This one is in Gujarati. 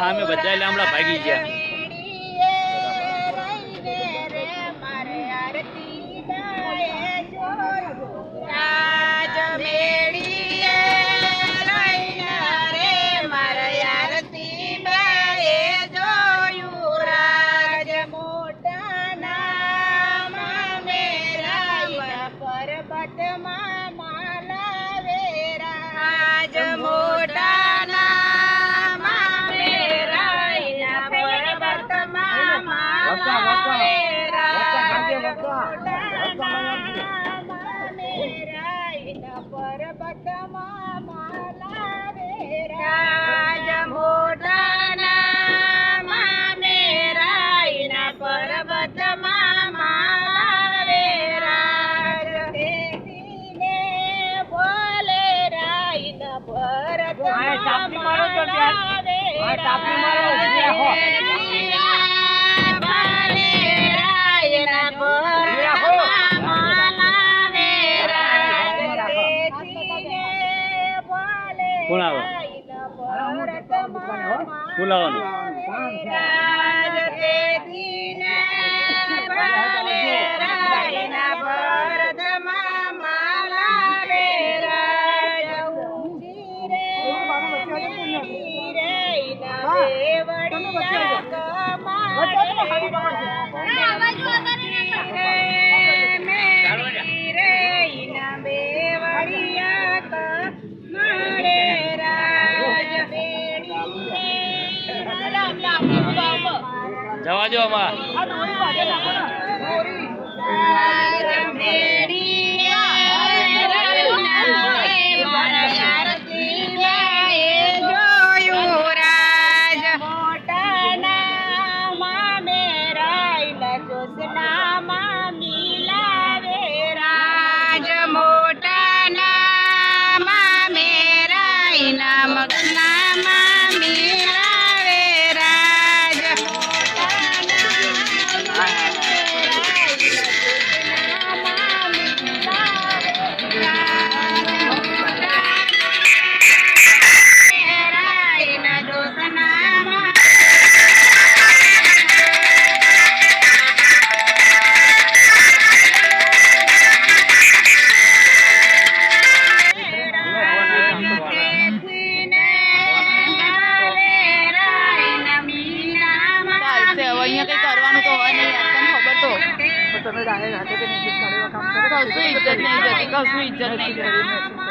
સામે બધા લામડા ભાગી ગયા. ચાપલી મારો તો ત્યાં. આ ચાપલી મારો, કોણ આવે? બોલાવો. જવા દો આમાં. મોટા નામ મેરા નામ નામા 那个，这边你去找那个，找不到，所以真那个，告诉你真那个。